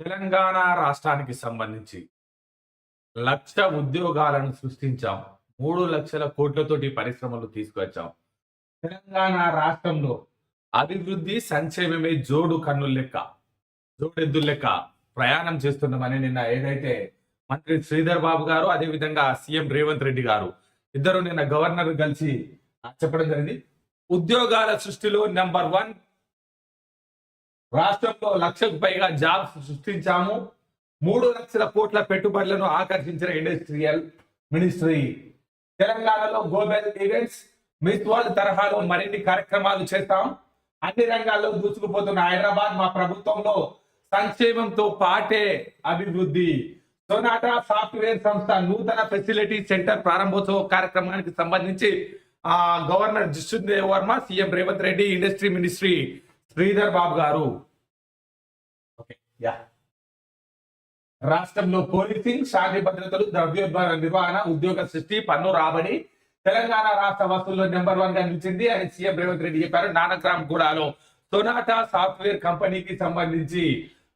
తెలంగాణ రాష్ట్రానికి సంబంధించి లక్ష ఉద్యోగాలను సృష్టించాం. మూడు లక్షల కోట్లతోటి పరిశ్రమలు తీసుకొచ్చాం. తెలంగాణ రాష్ట్రంలో అభివృద్ధి సంక్షేమమే జోడు కన్నుల లెక్క జోడెద్దుల లెక్క ప్రయాణం చేస్తున్నామని నిన్న ఏదైతే మంత్రి శ్రీధర్ బాబు గారు అదేవిధంగా సీఎం రేవంత్ రెడ్డి గారు ఇద్దరు నిన్న గవర్నర్ కలిసి చెప్పడం జరిగింది. ఉద్యోగాల సృష్టిలో నెంబర్ వన్ రాష్ట్రంలో లక్షకు పైగా జాబ్స్ సృష్టించాము. మూడు లక్షల కోట్ల పెట్టుబడులను ఆకర్షించిన ఇండస్ట్రియల్ మినిస్ట్రీ. తెలంగాణలో గోబెల్ ఈవెంట్స్ మిస్ వరల్డ్ తరహాలో మరిన్ని కార్యక్రమాలు చేస్తాం. అన్ని రంగాల్లో దూసుకుపోతున్న హైదరాబాద్ మా ప్రభుత్వంలో సంక్షేమంతో పాటే అభివృద్ధి. సొనాటా సాఫ్ట్వేర్ సంస్థ నూతన ఫెసిలిటీ సెంటర్ ప్రారంభోత్సవ కార్యక్రమానికి సంబంధించి ఆ governor Jishnu Dev Varma CM Revanth Reddy industry ministry Sridhar Babu garu. Yeah. రాష్ట్రంలో పోలీసింగ్ శాంతి భద్రతలు ద్రవ్యోద్భార నిర్వహణ ఉద్యోగ సృష్టి పన్ను రాబడి తెలంగాణ రాష్ట్ర వసూల్లో నెంబర్ వన్గా నిలిచింది అని సీఎం రేవంత్ రెడ్డి చెప్పారు నానక్రామ్ గూడాలో. సొనాటా సాఫ్ట్వేర్ కంపెనీకి సంబంధించి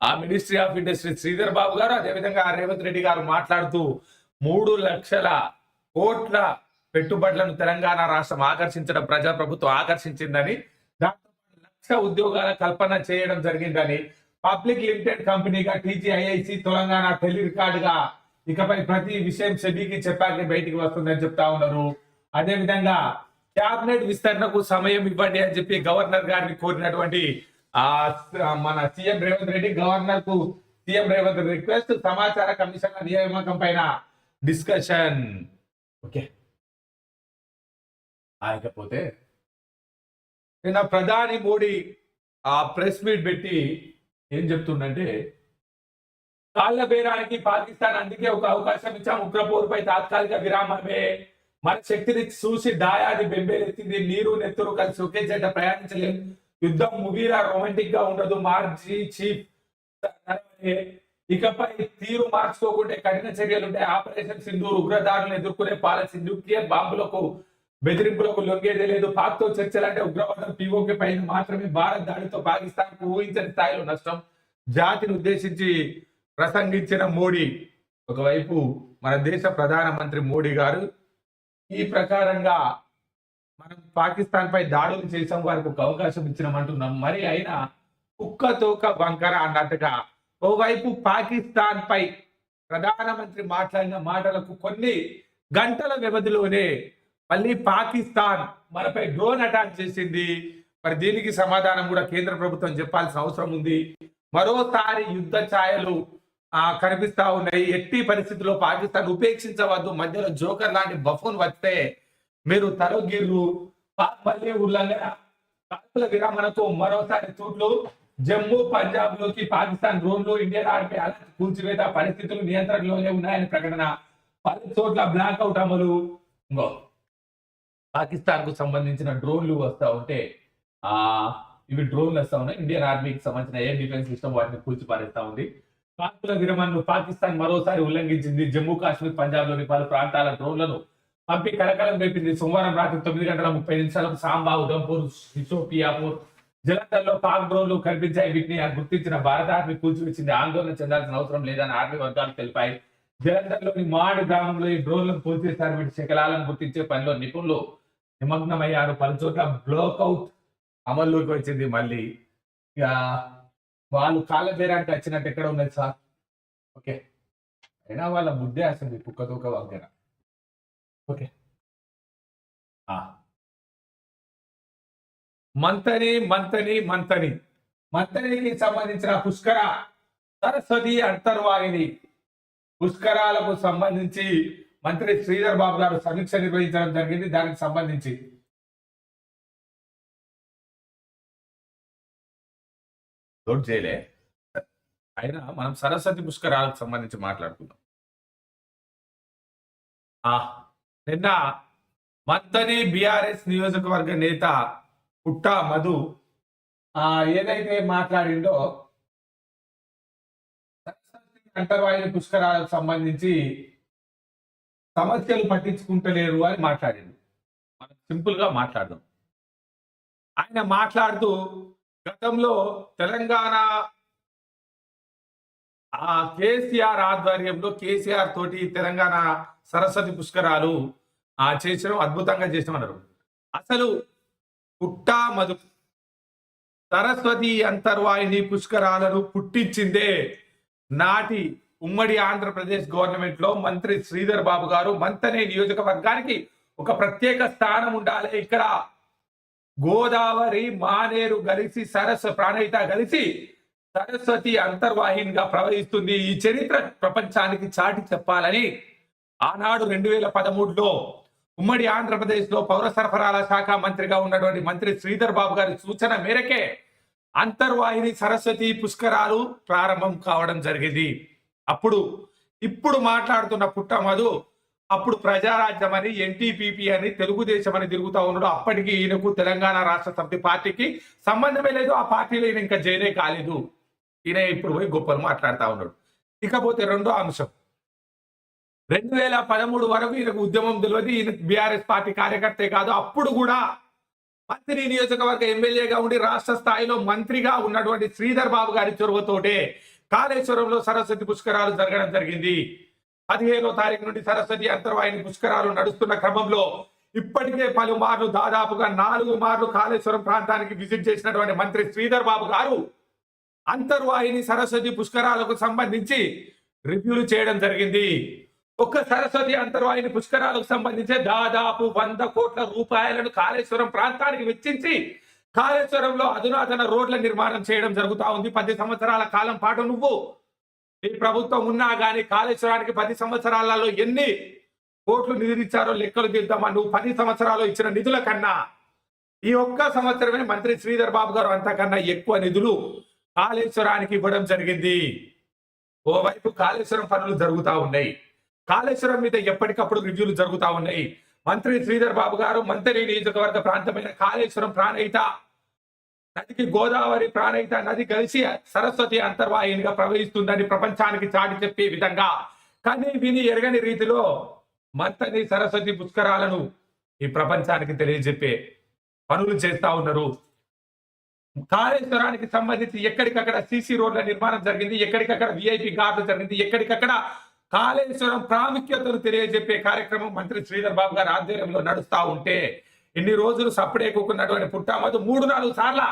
ఆ ministry of industry Sridhar Babu garu అదేవిధంగా రేవంత్ రెడ్డి గారు మాట్లాడుతూ మూడు లక్షల కోట్ల పెట్టుబడులను తెలంగాణ రాష్ట్రం ఆకర్షించడం ప్రజా ప్రభుత్వం ఆకర్షించిందని దాంతో లక్ష ఉద్యోగాల కల్పన చేయడం జరిగిందని పబ్లిక్ లిమిటెడ్ కంపెనీగా టీజీఐఐసి తెలంగాణ టెలి రికార్డుగా ఇకపై ప్రతి విషయం సెబీకి చెప్పాక బయటికి వస్తుందని చెప్తా ఉన్నారు. అదే విధంగా క్యాబినెట్ విస్తరణకు సమయం ఇవ్వండి అని చెప్పి గవర్నర్ గారిని కోరినటువంటి ఆ మన సీఎం రేవంత్ రెడ్డి గవర్నర్కు సీఎం రేవంత్ రిక్వెస్ట్ సమాచార కమిషన్ నియామకం పైన డిస్కషన్. ఓకే. ఆయకపోతే నిన్న ప్రధాని మోడీ ఆ ప్రెస్ మీట్ పెట్టి ఏం చెప్తుండంటే కాళ్ళ బేరానికి పాకిస్తాన్ అందుకే ఒక అవకాశం ఇచ్చాం. ఉగ్రపోరుపై తాత్కాలిక విరామమే. మన శక్తిని చూసి డాయాది బెంబేలెత్తింది. నీరు నెత్తురు కలిసి ఒకే జంట ప్రయాణించలేదు యుద్ధం ముగిరా రొమాంటిక్గా ఉండదు. మార్జీ చీఫ్ ఇకపై తీరు మార్చుకోకుంటే కఠిన చర్యలు ఉంటాయి ఆపరేషన్ సింధూర్ ఉగ్రదారులను ఎదుర్కొనే పాలసీ న్యూక్లియర్ బాంబులకు బెదిరింపులకు లొంగేదే లేదు. పాక్తో చర్చలంటే ఉగ్రవాదం పీఓకే పైన మాత్రమే భారత్ దాడితో పాకిస్తాన్కు ఊహించని స్థాయిలో నష్టం. జాతిని ఉద్దేశించి ప్రసంగించిన మోడీ ఒకవైపు మన దేశ ప్రధానమంత్రి మోడీ గారు ఈ ప్రకారంగా మనం పాకిస్తాన్ పై దాడులు చేసాం వారికి ఒక అవకాశం ఇచ్చినామంటున్నాం. మరి అయినా కుక్క తోక వంకర అన్నట్టుగా ఓవైపు పాకిస్తాన్ పై ప్రధానమంత్రి మాట్లాడిన మాటలకు కొన్ని గంటల వ్యవధిలోనే మళ్ళీ పాకిస్తాన్ మనపై డ్రోన్ అటాక్ చేసింది. మరి దీనికి సమాధానం కూడా కేంద్ర ప్రభుత్వం చెప్పాల్సిన అవసరం ఉంది. మరోసారి యుద్ధ ఛాయలు కనిపిస్తా ఉన్నాయి. ఎట్టి పరిస్థితుల్లో పాకిస్తాన్ ఉపేక్షించవద్దు. మధ్యలో జోకర్ లాంటి బఫూన్ వస్తే మీరు తరగీర్రు పాక్ మళ్ళీ ఉల్లంఘన కాల్పుల మరోసారి తూట్లు. జమ్మూ పంజాబ్లోకి పాకిస్తాన్ డ్రోన్లు ఇండియన్ ఆర్మీ అలర్ట్ కూల్చివేత పరిస్థితులు నియంత్రణలోనే ఉన్నాయని ప్రకటన. పలు చోట్ల బ్లాక్అవుట్ అమలు. పాకిస్తాన్కు సంబంధించిన డ్రోన్లు వస్తా ఉంటే ఆ ఇవి డ్రోన్లు వస్తా ఉన్నాయి. ఇండియన్ ఆర్మీకి సంబంధించిన ఎయిర్ డిఫెన్స్ సిస్టమ్ వాటిని కూల్చిపారేస్తా ఉంది. కాల్పుల విరమణను పాకిస్తాన్ మరోసారి ఉల్లంఘించింది. జమ్మూ కాశ్మీర్ పంజాబ్లోని పలు ప్రాంతాల డ్రోన్లను పంపి కలకలం రేపింది. సోమవారం రాత్రి తొమ్మిది గంటల ముప్పై నిమిషాలకు సాంబా ఉదంపూర్ షిషోపియాపూర్ జలంధర్లో పాక్ డ్రోన్లు కనిపించాయి. వీటిని గుర్తించిన భారత ఆర్మీ కూల్చివేసింది. ఆందోళన చెందాల్సిన అవసరం లేదని ఆర్మీ వర్గాలు తెలిపాయి. జలంధర్లోని మాడ్ గ్రామంలో ఈ డ్రోన్లను కూల్చేశారు వీటి శకలాలను గుర్తించే పనిలో నిపుణులు నిమగ్నమయ్యారు. పలు బ్లోకౌట్ అమల్లోకి వచ్చింది మళ్ళీ. ఇక వాళ్ళు కాళ్ళ బేరానికి వచ్చినట్టు ఎక్కడ ఉన్నది సార్? ఓకే. అయినా వాళ్ళ ముద్దే అసలు కుక్క తోక ఓకే. ఆ. మంతని మంతని మంతని. మంతనికి సంబంధించిన పుష్కర సరస్వతి అంతర్వాహిని. పుష్కరాలకు సంబంధించి మంత్రి శ్రీధర్ బాబు గారు సమీక్ష నిర్వహించడం జరిగింది దానికి సంబంధించి. చేయలే. అయినా మనం సరస్వతి పుష్కరాలకు సంబంధించి మాట్లాడుకుందాం. ఆ, నిన్న మంతని బిఆర్ఎస్ నియోజకవర్గ నేత పుట్ట మధు ఆ ఏదైతే మాట్లాడిండో సరస్వతి అంతర్వాహిని పుష్కరాలకు సంబంధించి సమస్యలు పట్టించుకుంటలేరు అని మాట్లాడింది. మనం సింపుల్గా మాట్లాడదాం. ఆయన మాట్లాడుతూ గతంలో తెలంగాణ ఆ కేసీఆర్ ఆధ్వర్యంలో కేసీఆర్ తోటి తెలంగాణ సరస్వతి పుష్కరాలు ఆ చేసిన అద్భుతంగా చేసినామన్నారు అసలు పుట్టా మధు సరస్వతి అంతర్వాహిని పుష్కరాలను పుట్టించిందే నాటి ఉమ్మడి ఆంధ్రప్రదేశ్ గవర్నమెంట్లో మంత్రి శ్రీధర్ బాబు గారు మంతనే నియోజకవర్గానికి ఒక ప్రత్యేక స్థానం ఉండాలి. ఇక్కడ గోదావరి మానేరు కలిసి సరస్వ ప్రాణహిత కలిసి సరస్వతి అంతర్వాహినిగా ప్రవహిస్తుంది. ఈ చరిత్ర ప్రపంచానికి చాటి చెప్పాలని ఆనాడు రెండు వేల పదమూడులో ఉమ్మడి ఆంధ్రప్రదేశ్లో పౌర సరఫరాల శాఖ మంత్రిగా ఉన్నటువంటి మంత్రి శ్రీధర్ బాబు గారి సూచన మేరకే అంతర్వాహిని సరస్వతి పుష్కరాలు ప్రారంభం కావడం జరిగింది. అప్పుడు ఇప్పుడు మాట్లాడుతున్న పుట్టమధు అప్పుడు ప్రజారాజ్యం అని ఎన్టీపీపీ అని తెలుగుదేశం అని తిరుగుతా ఉన్నాడు. అప్పటికి ఈయనకు తెలంగాణ రాష్ట్ర సమితి పార్టీకి సంబంధమే లేదు. ఆ పార్టీలో ఈయన ఇంకా జైనే కాలేదు. ఈయన ఇప్పుడు పోయి గొప్పలు మాట్లాడుతా ఉన్నాడు. ఇకపోతే రెండో అంశం. రెండు వేల పదమూడు వరకు ఈయనకు ఉద్యమం తెలియదు. ఈయన బీఆర్ఎస్ పార్టీ కార్యకర్తే కాదు. అప్పుడు కూడా మంత్రి నియోజకవర్గ ఎమ్మెల్యేగా ఉండి రాష్ట్ర స్థాయిలో మంత్రిగా ఉన్నటువంటి శ్రీధర్ బాబు గారి చొరవతోటే కాళేశ్వరంలో సరస్వతి పుష్కరాలు జరగడం జరిగింది. పదిహేనో తారీఖు నుండి సరస్వతి అంతర్వాహిని పుష్కరాలు నడుస్తున్న క్రమంలో ఇప్పటికే పలుమార్లు దాదాపుగా నాలుగు మార్లు కాళేశ్వరం ప్రాంతానికి విజిట్ చేసినటువంటి మంత్రి శ్రీధర్ బాబు గారు అంతర్వాహిని సరస్వతి పుష్కరాలకు సంబంధించి రివ్యూలు చేయడం జరిగింది. ఒక్క సరస్వతి అంతర్వాహిని పుష్కరాలకు సంబంధించి దాదాపు వంద కోట్ల రూపాయలను కాళేశ్వరం ప్రాంతానికి వెచ్చించి కాళేశ్వరంలో అధునాతన రోడ్ల నిర్మాణం చేయడం జరుగుతూ ఉంది. పది సంవత్సరాల కాలం పాటు నువ్వు ఈ ప్రభుత్వం ఉన్నా కానీ కాళేశ్వరానికి పది సంవత్సరాలలో ఎన్ని కోట్లు నిధులిచ్చారో లెక్కలు తీద్దామా? నువ్వు పది సంవత్సరాలు ఇచ్చిన నిధుల కన్నా ఈ ఒక్క సంవత్సరమే మంత్రి శ్రీధర్ బాబు గారు అంతకన్నా ఎక్కువ నిధులు కాళేశ్వరానికి ఇవ్వడం జరిగింది. ఓవైపు కాళేశ్వరం పనులు జరుగుతూ ఉన్నాయి. కాళేశ్వరం మీద ఎప్పటికప్పుడు రివ్యూలు జరుగుతూ ఉన్నాయి. మంత్రి శ్రీధర్ బాబు గారు మంత్రి నియోజకవర్గ ప్రాంతమైన కాళేశ్వరం ప్రాణయిత నదికి గోదావరి ప్రాణహిత నది కలిసి సరస్వతి అంతర్వాహినిగా ప్రవహిస్తుందని ప్రపంచానికి చాటి చెప్పే విధంగా. కానీ విని ఎరగని రీతిలో మంతని సరస్వతి పుష్కరాలను ఈ ప్రపంచానికి తెలియజెప్పే పనులు చేస్తా ఉన్నారు. కాళేశ్వరానికి సంబంధించి ఎక్కడికక్కడ సీసీ రోడ్ల నిర్మాణం జరిగింది ఎక్కడికక్కడ విఐపి గార్డు జరిగింది ఎక్కడికక్కడ కాళేశ్వరం ప్రాముఖ్యతను తెలియజెప్పే కార్యక్రమం మంత్రి శ్రీధర్ బాబు గారి ఆధ్వర్యంలో నడుస్తూ ఉంటే ఇన్ని రోజులు సప్పుడేకున్నటువంటి పుట్టామతి మూడు నాలుగు సార్ల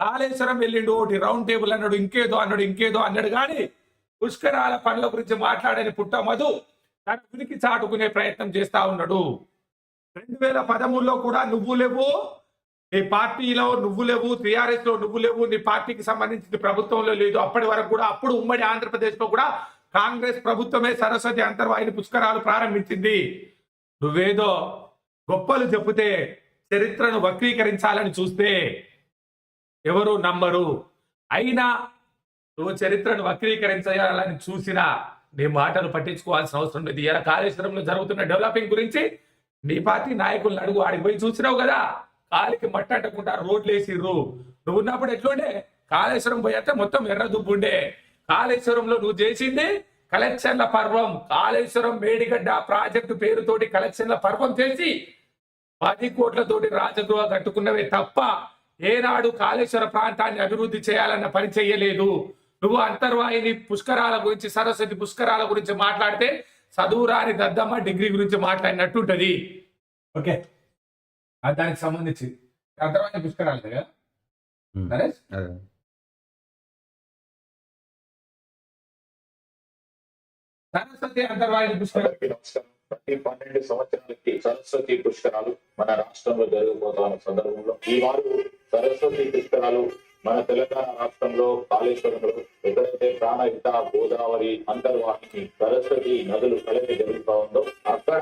కాళేశ్వరం వెళ్ళిండు ఒకటి రౌండ్ టేబుల్ అన్నాడు ఇంకేదో అన్నాడు ఇంకేదో అన్నాడు కానీ పుష్కరాల పనుల గురించి మాట్లాడని పుట్టమధు తన ఉనికి చాటుకునే ప్రయత్నం చేస్తా ఉన్నాడు. రెండు వేల పదమూడులో కూడా నువ్వు లేవు నీ పార్టీలో నువ్వు లేవు టీఆర్ఎస్లో నువ్వు లేవు నీ పార్టీకి సంబంధించిన ప్రభుత్వంలో లేదు. అప్పటి వరకు కూడా అప్పుడు ఉమ్మడి ఆంధ్రప్రదేశ్లో కూడా కాంగ్రెస్ ప్రభుత్వమే సరస్వతి అంతర్వాహిని పుష్కరాలు ప్రారంభించింది. నువ్వేదో గొప్పలు చెబితే చరిత్రను వక్రీకరించాలని చూస్తే ఎవరు నమ్మరు. అయినా నువ్వు చరిత్రను వక్రీకరించాలని చూసినా నీ మాటలు పట్టించుకోవాల్సిన అవసరం లేదు. ఇలా కాళేశ్వరంలో జరుగుతున్న డెవలపింగ్ గురించి నీ పార్టీ నాయకులను అడుగు ఆడికి పోయి చూసినావు కదా? కాలికి మట్టకుండా రోడ్లు వేసిర్రు. నువ్వు ఉన్నప్పుడు ఎట్లుండే? కాళేశ్వరం పోయేస్తే మొత్తం ఎర్ర దుబ్బు ఉండే. కాళేశ్వరంలో నువ్వు చేసింది కలెక్షన్ల పర్వం. కాళేశ్వరం మేడిగడ్డ ప్రాజెక్టు పేరుతోటి కలెక్షన్ల పర్వం చేసి పది కోట్లతోటి రాజగృహ కట్టుకున్నవే తప్ప ఏనాడు కాళేశ్వర ప్రాంతాన్ని అభివృద్ధి చేయాలన్న పని చెయ్యలేదు. నువ్వు అంతర్వాహిని పుష్కరాల గురించి సరస్వతి పుష్కరాల గురించి మాట్లాడితే చదువు రాని దద్దమ్మ డిగ్రీ గురించి మాట్లాడినట్టుంటది. ఓకే. అది దానికి సంబంధించి అంతర్వాహిని పుష్కరాలు కదా. నరేష్? సరస్వతి అంతర్వాహిని నమస్కారం. ప్రతి పన్నెండు సంవత్సరాలకి సరస్వతి పుష్కరాలు మన రాష్ట్రంలో జరగబోతున్న సందర్భంలో. ఈ వారు సరస్వతి పుష్కరాలు మన తెలంగాణ రాష్ట్రంలో కాళేశ్వరంలో ఎక్కడైతే ప్రాణహిత గోదావరి అంతర్వాహిని సరస్వతి నదులు కలిపి జరుగుతూ ఉందో అక్కడ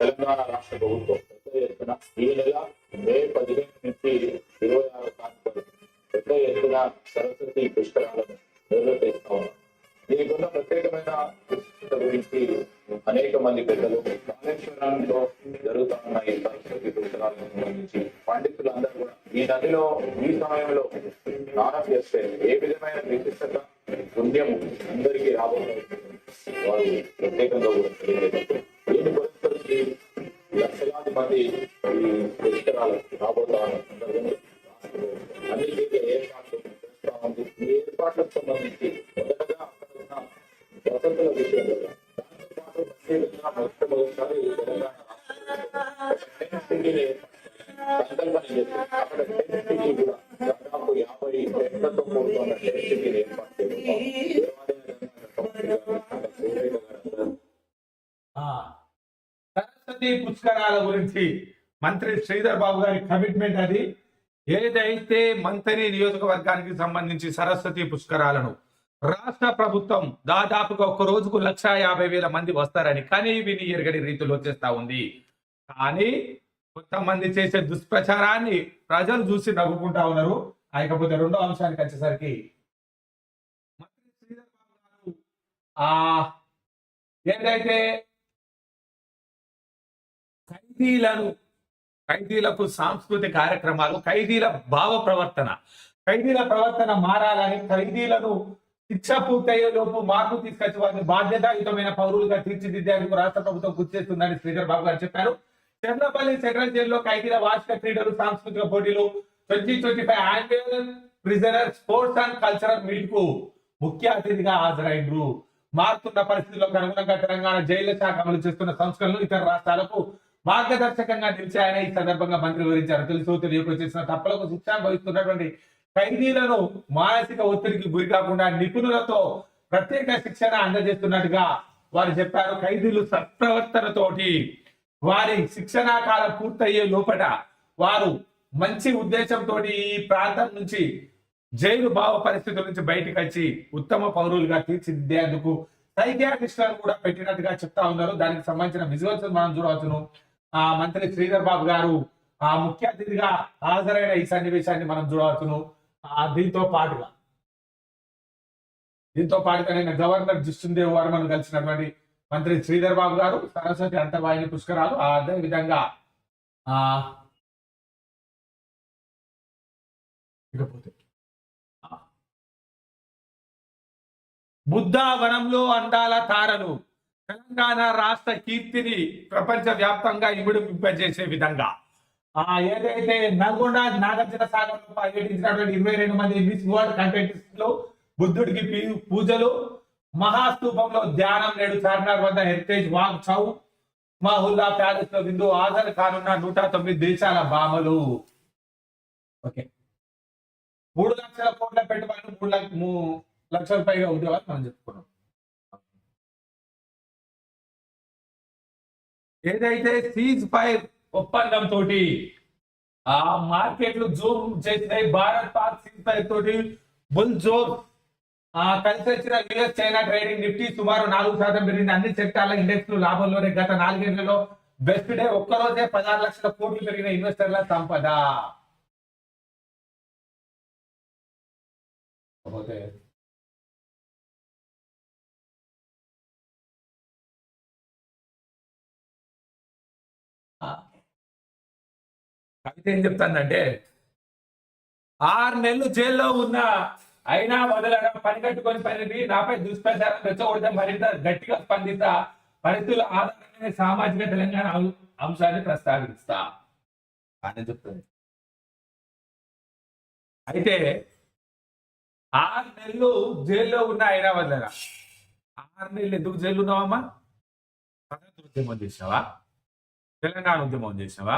తెలంగాణ రాష్ట్ర ప్రభుత్వం పెద్ద ఎత్తున ఈ నెల మే పదిహేను నుంచి ఇరవై ఆరు తారీఖు పెద్ద ఎత్తున సరస్వతి ఈ పుష్కరాలను నిర్వహిస్తా ఉన్నారు దీనికున్న ప్రత్యేకమైన గురించి అనేక మంది పెద్దలు కాళేశ్వరంలో ఏర్పాట్లకు సంబంధించి మొదటగా అక్కడ ఉన్న వసతుల విషయంలో దాంతో పాటు ప్రత్యేకంగా మొట్టమొదటిసారి తెలంగాణ రాష్ట్రంలో టెంట్ సిటీని సంకల్పన చేసి అక్కడ టెంట్ సిటీ కూడా దాదాపు యాభై టెంట్లతో కూడుకున్న టెంట్ సిటీని ఏర్పాటు చేయడం ఆ, సరస్వతి పుష్కరాల గురించి మంత్రి శ్రీధర్ బాబు గారి కమిట్మెంట్ అది. మంతని నియోజకవర్గానికి సంబంధించి సరస్వతి పుష్కరాలను. రాష్ట్ర ప్రభుత్వం దాదాపుగా ఒక రోజుకు లక్ష యాభై వేల మంది వస్తారని కానీ విని ఎరగని రీతిలో చేస్తా ఉంది. కానీ కొంతమంది చేసే దుష్ప్రచారాన్ని ప్రజలు చూసి నవ్వుకుంటా ఉన్నారు. కాకపోతే రెండో అంశానికి వచ్చేసరికి మంత్రి శ్రీధర్ బాబు గారు ఆ ఏదైతే ఖైదీలను ఖైదీలకు సాంస్కృతిక కార్యక్రమాలు ఖైదీల భావ ప్రవర్తన. ఖైదీల ప్రవర్తన మారాలని ఖైదీలను శిక్ష పూర్తయ్యే లోపు మార్పు తీసుకొచ్చి వారిని బాధ్యతాయుతమైన పౌరులుగా తీర్చిదిద్దేందుకు రాష్ట్ర ప్రభుత్వం గుర్తు చేస్తుందని శ్రీధర్ బాబు గారు చెప్పారు. చంద్రపల్లి సెంట్రల్ జైల్లో ఖైదీల వార్షిక క్రీడలు సాంస్కృతిక పోటీలు twenty twenty five annual prisoner sports and cultural మీట్కు ముఖ్య అతిథిగా హాజరైండ్రు. మారుతున్న పరిస్థితులకు అనుగుణంగా తెలంగాణ జైళ్ళ శాఖ అమలు చేస్తున్న సంస్కరణలు ఇతర రాష్ట్రాలకు మార్గదర్శకంగా నిలిచాయని ఈ సందర్భంగా మంత్రి వివరించారు. తెలుసు తెలియకు చేసిన తప్పులకు శిక్ష భవిస్తున్నటువంటి ఖైదీలను మానసిక ఒత్తిడికి గురి కాకుండా నిపుణులతో ప్రత్యేక శిక్షణ అందజేస్తున్నట్టుగా వారు చెప్పారు. ఖైదీలు సత్ప్రవర్తనతోటి వారి శిక్షణా కాలం పూర్తయ్యే లోపల వారు మంచి ఉద్దేశంతో ఈ ప్రాంతం నుంచి జైలు భావ పరిస్థితుల నుంచి బయటకు వచ్చి ఉత్తమ పౌరులుగా తీర్చిదిద్దేందుకు సైకియాట్రిస్టులను కూడా పెట్టినట్టుగా చెప్తా ఉన్నారు. దానికి సంబంధించిన విజువల్స్ మనం చూడవచ్చును. ఆ మంత్రి శ్రీధర్ బాబు గారు ఆ ముఖ్య అతిథిగా హాజరైన ఈ సన్నివేశాన్ని మనం చూడవచ్చును. ఆ దీంతో పాటుగా దీంతో పాటుగా నేను గవర్నర్ జిష్ణుదేవ్ వర్మను కలిసినటువంటి మంత్రి శ్రీధర్ బాబు గారు సరస్వతి అంతర్వాహిని పుష్కరాలు అదే విధంగా ఆ ఇకపోతే బుద్ధావనంలో అందాల తారలు. తెలంగాణ రాష్ట్ర కీర్తిని ప్రపంచ వ్యాప్తంగా ఇమిడింపజేసే విధంగా. ఆ ఏదైతే నల్గొండ నాగార్జున సాగర్ పర్యటించినటువంటి ఇరవై రెండు మంది మిస్ వరల్డ్ కంటెంటెస్ట్లో బుద్ధుడికి పూజలు మహాస్తూపంలో ధ్యానం నేడు చార్మినార్ వద్ద హెరిటేజ్ వాగ్ చౌ మహుల్లా ప్యాలెస్లో విందు హాజరు కానున్న నూట తొమ్మిది దేశాల బామలు ఓకే. మూడు లక్షల కోట్ల పెట్టుబడులు మూడు లక్ష మూ- లక్షల పైగా ఉద్యోగాలు మనం చెప్పుకున్నాం. ఏదైతే సీజ్ ఫైర్ ఒప్పందం తోటి ఆ మార్కెట్లు జూమ్ చేసినాయి భారత్ పాక్ సీజ్ ఫైర్ తోటి బుల్ జోర్ ఆ కలిసి వచ్చిన యుఎస్ చైనా ట్రేడింగ్ నిఫ్టీ సుమారు నాలుగు శాతం పెరిగింది. అన్ని సెక్టార్ల ఇండెక్స్ లాభంలోనే గత నాలుగేళ్ళలో బెస్ట్ డే. ఒక్కరోజే పదహారు లక్షల కోట్లు పెరిగిన ఇన్వెస్టర్ల సంపద. కవిత ఏం చెప్తానంటే ఆరు నెలలు జైల్లో ఉన్న అయినా వదలడం పని కట్టుకొని పనిది నాపై దుష్ప్రచారం రెచ్చగొడితే మరింత గట్టిగా స్పందిస్తా పరిస్థితుల ఆధారంగానే సామాజిక తెలంగాణ అంశాన్ని ప్రస్తావిస్తా. అని చెప్తుంది. అయితే ఆరు నెలలు జైల్లో ఉన్న అయినా వదలరా. ఆరు నెలలు ఎందుకు జైలు ఉన్నావమ్మా? స్వతంత్ర ఉద్యమం తెలంగాణ ఉద్యమం చేసినావా?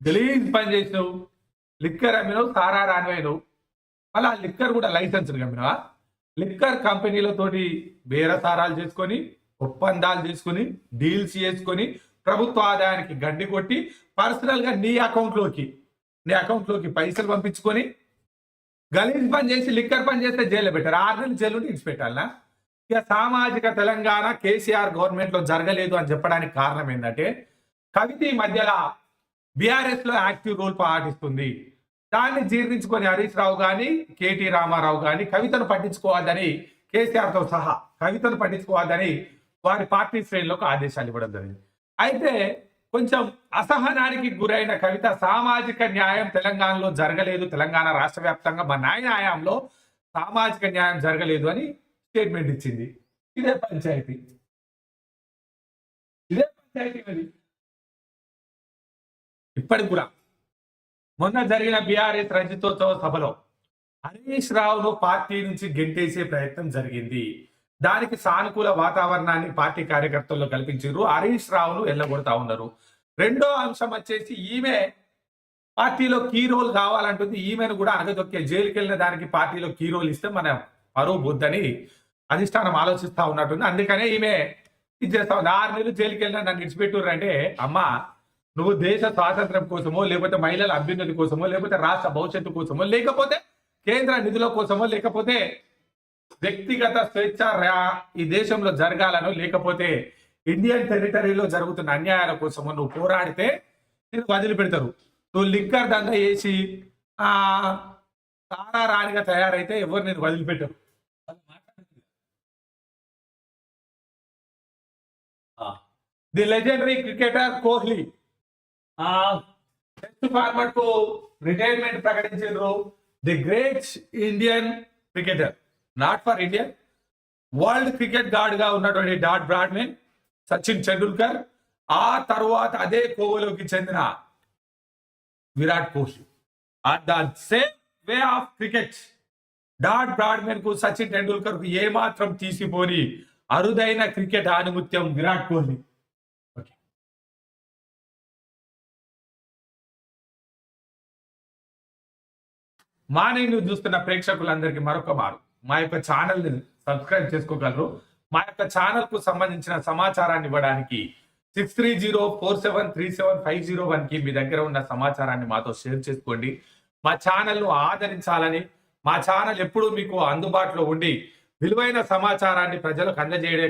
గలీజ్ పని చేసినావు. లిక్కర్ అమ్మినావు సారా రానివైనవు. అలా లిక్కర్ కూడా లైసెన్స్ అమ్మినావా లిక్కర్ కంపెనీలతోటి బేరసారాలు చేసుకొని ఒప్పందాలు చేసుకొని డీల్స్ చేసుకొని ప్రభుత్వ ఆదాయానికి గడ్డి కొట్టి పర్సనల్గా నీ అకౌంట్లోకి నీ అకౌంట్లోకి పైసలు పంపించుకొని గలీజ్ పని చేసి లిక్కర్ పని చేస్తే జైల్లో పెట్టారు. ఆరు నెలలు జైలు ఇచ్చి పెట్టాలనా ఇక సామాజిక తెలంగాణ కేసీఆర్ గవర్నమెంట్లో జరగలేదు అని చెప్పడానికి కారణం ఏంటంటే కవిత ఈ మధ్యలో బీఆర్ఎస్లో యాక్టివ్ రోల్ పాటిస్తుంది. దాన్ని జీర్ణించుకొని హరీష్ రావు కానీ కేటీ రామారావు కానీ కవితను పట్టించుకోవద్దని కేసీఆర్తో సహా కవితను పట్టించుకోవద్దని వారి పార్టీ శ్రేణులకు ఆదేశాలు ఇవ్వడం జరిగింది. అయితే కొంచెం అసహనానికి గురైన కవిత సామాజిక న్యాయం తెలంగాణలో జరగలేదు. తెలంగాణ రాష్ట్ర వ్యాప్తంగా మా నాయన న్యాయంలో సామాజిక న్యాయం జరగలేదు అని స్టేట్మెంట్ ఇచ్చింది. ఇదే పంచాయతీ. ఇదే పంచాయతీ మరి. ఇప్పటికి కూడా. మొన్న జరిగిన బీఆర్ఎస్ రజతోత్సవ సభలో హరీష్ రావును పార్టీ నుంచి గెంటేసే ప్రయత్నం జరిగింది. దానికి సానుకూల వాతావరణాన్ని పార్టీ కార్యకర్తల్లో కల్పించారు. హరీష్ రావును ఎల్లగొడతా ఉన్నారు. రెండో అంశం వచ్చేసి ఈమె పార్టీలో కీ రోల్ కావాలంటుంది. ఈమెను కూడా అనగదొక్కే జైలుకి వెళ్ళిన దానికి పార్టీలో కీ రోల్ ఇస్తే మన పరువు బుద్ధని అధిష్టానం ఆలోచిస్తా ఉన్నట్టుంది. అందుకనే ఈమె ఇది చేస్తా ఉంది. ఆరు నెలలు జైలుకి వెళ్ళిన నన్ను విడిచిపెట్టుర్రు అంటే అమ్మా నువ్వు దేశ స్వాతంత్రం కోసమో లేకపోతే మహిళల అభ్యున్నతి కోసమో లేకపోతే రాష్ట్ర భవిష్యత్తు కోసమో లేకపోతే కేంద్ర నిధుల కోసమో లేకపోతే వ్యక్తిగత స్వేచ్ఛ ఈ దేశంలో జరగాలనో లేకపోతే ఇండియన్ టెరిటరీలో జరుగుతున్న అన్యాయాల కోసమో నువ్వు పోరాడితే నేను వదిలిపెడతారు. నువ్వు లిక్కర్ దండ వేసి ఆ తారా రాణిగా తయారైతే ఎవరు నేను వదిలిపెట్టరు? The legendary cricketer Kohli. Test ఫార్మాట్కు retirement ప్రకటించారు the great Indian cricketer. Not for Indian world cricket గార్డ్గా ఉన్నటువంటి డాట్ బ్రాడ్మెన్ సచిన్ టెండూల్కర్ ఆ తర్వాత అదే కోవలోకి చెందిన Virat Kohli. At the same way of cricket dot బ్రాడ్మెన్కు Sachin టెండూల్కర్కు ఏమాత్రం తీసిపోని అరుదైన క్రికెట్ ఆనుమత్యం విరాట్ కోహ్లీ. మార్నింగ్ చూస్తున్న ప్రేక్షకులందరికీ మరొక మారు. మా యొక్క ఛానల్ని సబ్స్క్రైబ్ చేసుకోగలరు. మా యొక్క ఛానల్కు సంబంధించిన సమాచారాన్ని ఇవ్వడానికి six three zero four seven three seven five zero వన్కి మీ దగ్గర ఉన్న సమాచారాన్ని మాతో షేర్ చేసుకోండి. మా ఛానల్ను ఆదరించాలని మా ఛానల్ ఎప్పుడూ మీకు అందుబాటులో ఉండి విలువైన సమాచారాన్ని ప్రజలకు అందజేయడే